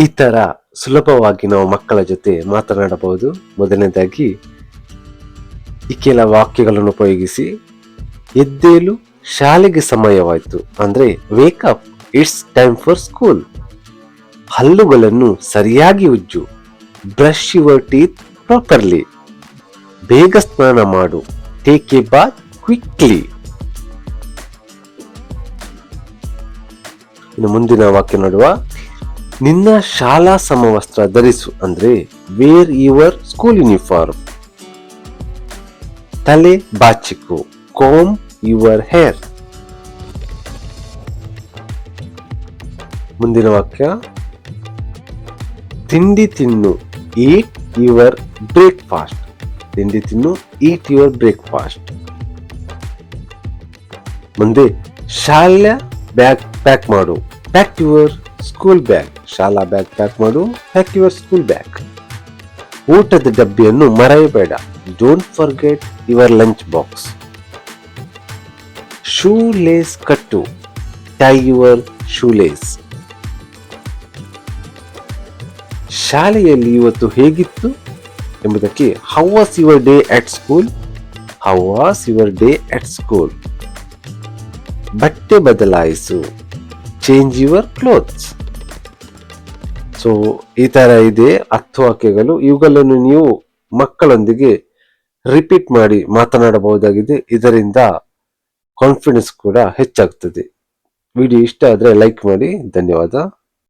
ಈ ಥರ ಸುಲಭವಾಗಿ ನಾವು ಮಕ್ಕಳ ಜೊತೆ ಮಾತನಾಡಬಹುದು. ಮೊದಲನೇದಾಗಿ, ಈ ಕೆಲ ವಾಕ್ಯಗಳನ್ನು ಉಪಯೋಗಿಸಿ ಎದ್ದೇಳು ಶಾಲೆಗೆ ಸಮಯವಾಯಿತು. ಅಂದ್ರೆ wake up it's time for school ಹಲ್ಲುಗಳನ್ನು ಸರಿಯಾಗಿ ಉಜ್ಜು. ಬ್ರಷ್ ಯುವರ್ ಟೀತ್ ಪ್ರಾಪರ್ಲಿ ಬೇಗ ಸ್ನಾನ ಮಾಡು. ಟೇಕ್ ಎ ಬಾತ್ ಕ್ವಿಕ್ಲಿ ಇನ್ನು ಮುಂದಿನ ವಾಕ್ಯ ನೋಡುವ. ನಿನ್ನ ಶಾಲಾ ಸಮವಸ್ತ್ರ ಧರಿಸು ಅಂದ್ರೆ ವೇರ್ ಯುವರ್ ಸ್ಕೂಲ್ ಯೂನಿಫಾರ್ಮ್ ತಲೆ ಬಾಚಿಕು ಕೋಮ್ ಯುವರ್ ಹೇರ್ ಮುಂದಿನ ವಾಕ್ಯ. ತಿಂಡಿ ತಿನ್ನು ಈಟ್ ಯುವರ್ ಬ್ರೇಕ್ಫಾಸ್ಟ್ ತಿಂಡಿ ತಿನ್ನು ಈಟ್ ಯುವರ್ ಬ್ರೇಕ್ಫಾಸ್ಟ್ ಮುಂದೆ ಶಾಲೆ ಬ್ಯಾಗ್ ಪ್ಯಾಕ್ ಮಾಡು. ಪ್ಯಾಕ್ ಯುವರ್ ಸ್ಕೂಲ್ ಬ್ಯಾಗ್ ಶಾಲಾ ಬ್ಯಾಗ್ ಪ್ಯಾಕ್ ಮಾಡು ಪ್ಯಾಕ್ ಯುವರ್ ಸ್ಕೂಲ್ ಬ್ಯಾಗ್ ಊಟದ ಡಬ್ಬಿಯನ್ನು ಮರೆಯಬೇಡ. Don't forget your lunch box shoe lace ಕಟ್ಟು. ಟೈ ಯುವರ್ ಶೂ ಲೇಸ್ ಶಾಲೆಯಲ್ಲಿ ಇವತ್ತು ಹೇಗಿತ್ತು ಎಂಬುದಕ್ಕೆ how was your day at school how was your day at school ಬಟ್ಟೆ ಬದಲಾಯಿಸು. ಚೇಂಜ್ ಯುವರ್ ಕ್ಲೋತ್ಸ್ ಸೊ ಈ ತರ ಇದೆ ಹತ್ತು ವಾಕ್ಯಗಳು ಇವುಗಳನ್ನು ನೀವು ಮಕ್ಕಳೊಂದಿಗೆ ರಿಪೀಟ್ ಮಾಡಿ ಮಾತನಾಡಬಹುದಾಗಿದೆ. ಇದರಿಂದ ಕಾನ್ಫಿಡೆನ್ಸ್ ಕೂಡ ಹೆಚ್ಚಾಗ್ತದೆ. ವಿಡಿಯೋ ಇಷ್ಟ ಆದರೆ ಲೈಕ್ ಮಾಡಿ. ಧನ್ಯವಾದ.